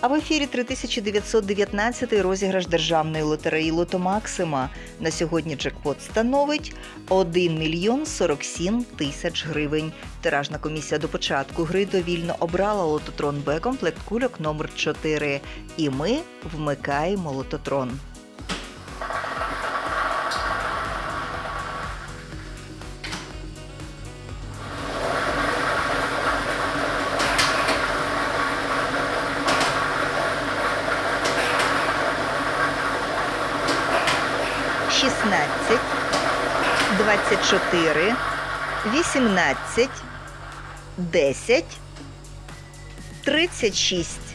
А в ефірі 3919 розіграш державної лотереї Лото Максима. На сьогодні джекпот становить 1 мільйон 47 тисяч гривень. Тиражна комісія до початку гри довільно обрала лототрон Б комплект кульок номер 4 І ми вмикаємо лототрон. Шістнадцять, двадцять чотири, вісімнадцять, десять, тридцять шість.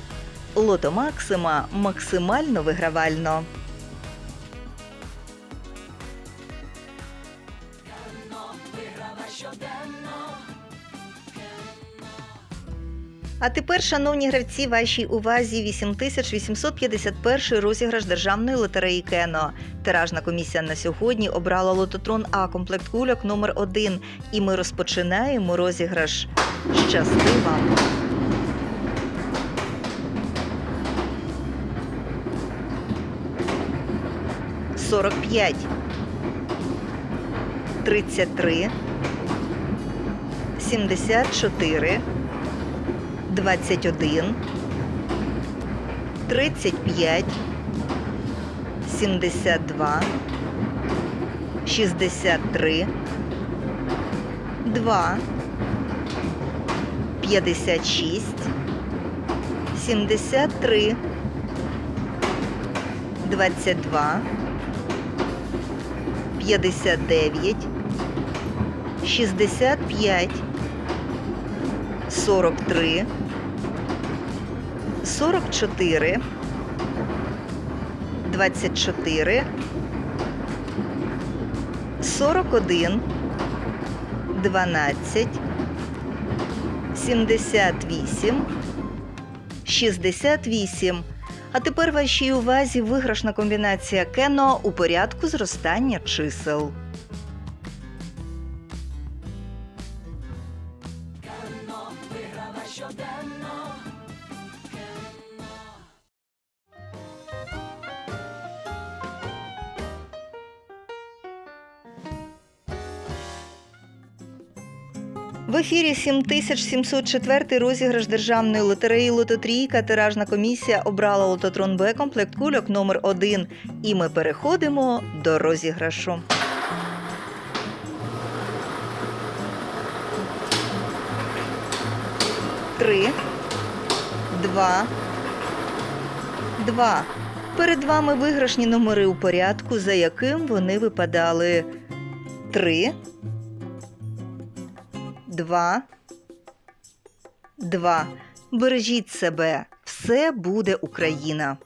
Лото Максима максимально вигравально. А тепер, шановні гравці, вашій увазі 8851 розіграш державної лотереї Кено. Тиражна комісія на сьогодні обрала лототрон А комплект кульок номер 1 І ми розпочинаємо розіграш. Щасти вам! Сорок п'ять, тридцять три, сімдесят чотири. 21, 35, 72, 63, 2, 56, 73, 22, 59, 65, 43, 44, 24, 41, 12, 78, 68. А тепер вашій увазі виграшна комбінація кено у порядку зростання чисел. В ефірі 7704 розіграш державної лотереї Лототрійка. Тиражна комісія обрала лототрон Б комплект кульок номер 1 І ми переходимо до розіграшу. Три, два, два. Перед вами виграшні номери у порядку, за яким вони випадали. Три, два, два. Бережіть себе. Все буде Україна.